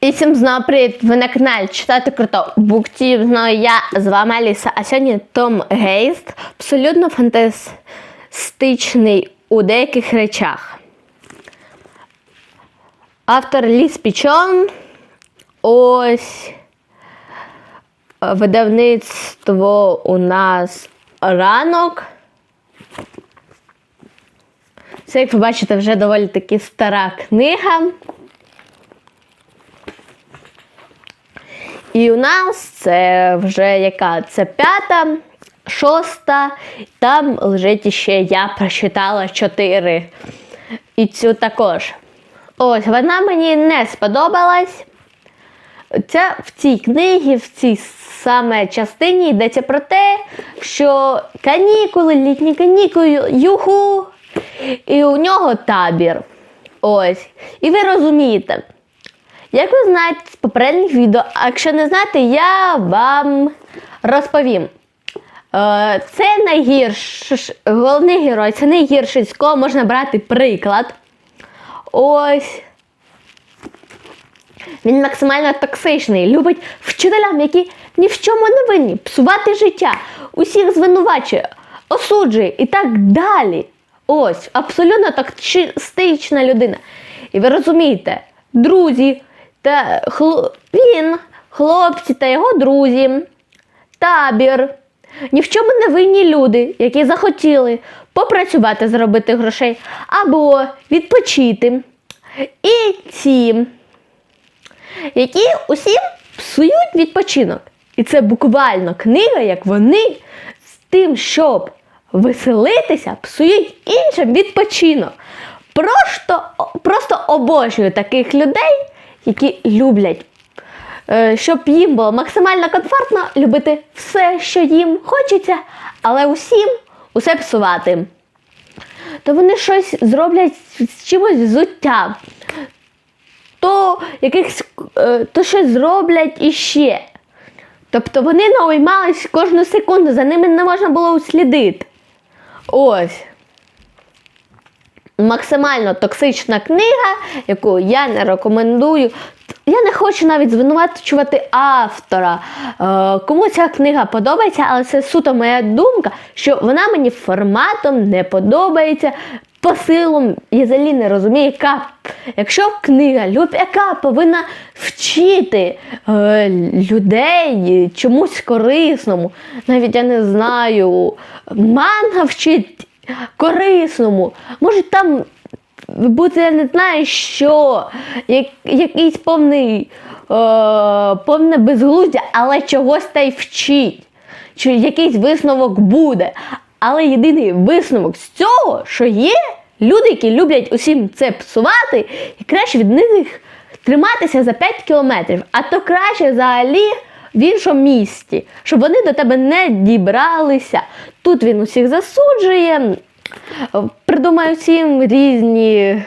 І всім знову привіт! Ви на каналі Читати Круто Буктів. Знову я з вами Аліса, а сьогодні Том Гейст абсолютно фантастичний у деяких речах. Автор Ліс Пічон. Ось видавництво у нас ранок. Це, як ви бачите, вже доволі таки стара книга. І у нас це вже яка? Це п'ята, шоста, там лежить іще я прочитала чотири. І цю також. Ось, вона мені не сподобалась. Це в цій книгі, в цій саме частині йдеться про те, що канікули, літні канікули, юху, і у нього табір. Ось. І ви розумієте. Як ви знаєте з попередніх відео, а якщо не знаєте, я вам розповім. Е, Це найгірший, головний герой, це найгірший, з кого можна брати приклад. Ось. Він максимально токсичний, любить вчителям, які ні в чому не винні, псувати життя, усіх звинувачує, осуджує і так далі. Ось, абсолютно токсична людина. І ви розумієте, друзі та хло... він, хлопці та його друзі, табір, ні в чому не винні люди, які захотіли попрацювати, заробити грошей або відпочити. І ці, які усім псують відпочинок. І це буквально книга, як вони з тим, щоб веселитися, псують іншим відпочинок. Просто, просто обожнюю таких людей, які люблять, е, щоб їм було максимально комфортно любити все, що їм хочеться, але усім усе псувати. То вони щось зроблять з чимось взуття, то якихось, е, то щось зроблять іще. Тобто вони наймались кожну секунду, за ними не можна було услідити. Ось. Максимально токсична книга, яку я не рекомендую. Я не хочу навіть звинувачувати автора. Е, кому ця книга подобається, але це суто моя думка, що вона мені форматом не подобається. Посилом я взагалі не розумію, яка, якщо книга, яка повинна вчити е, людей чомусь корисному, навіть я не знаю, манга вчить корисному, може там бути, я не знаю, що, як, якийсь повний, е, повне безглуздя, але чогось та й вчить. Чи якийсь висновок буде. Але єдиний висновок з цього, що є люди, які люблять усім це псувати, і краще від них триматися за 5 кілометрів, а то краще взагалі в іншому місті, щоб вони до тебе не дібралися. Тут він усіх засуджує, придумає всім різні,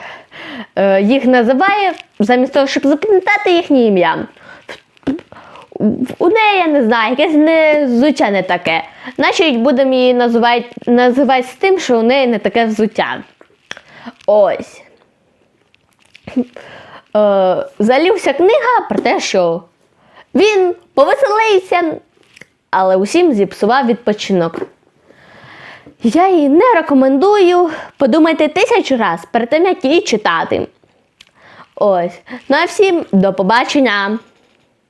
е, їх називає, замість того, щоб запам'ятати їхнє ім'я. У неї, я не знаю, якесь не взуття не таке. Значить, будемо її називати, називати з тим, що у неї не таке взуття. Ось. Е, залівся книга про те, що він повеселився, але усім зіпсував відпочинок. Я її не рекомендую. Подумайте тисячу раз перед тим, як її читати. Ось. Ну а всім до побачення!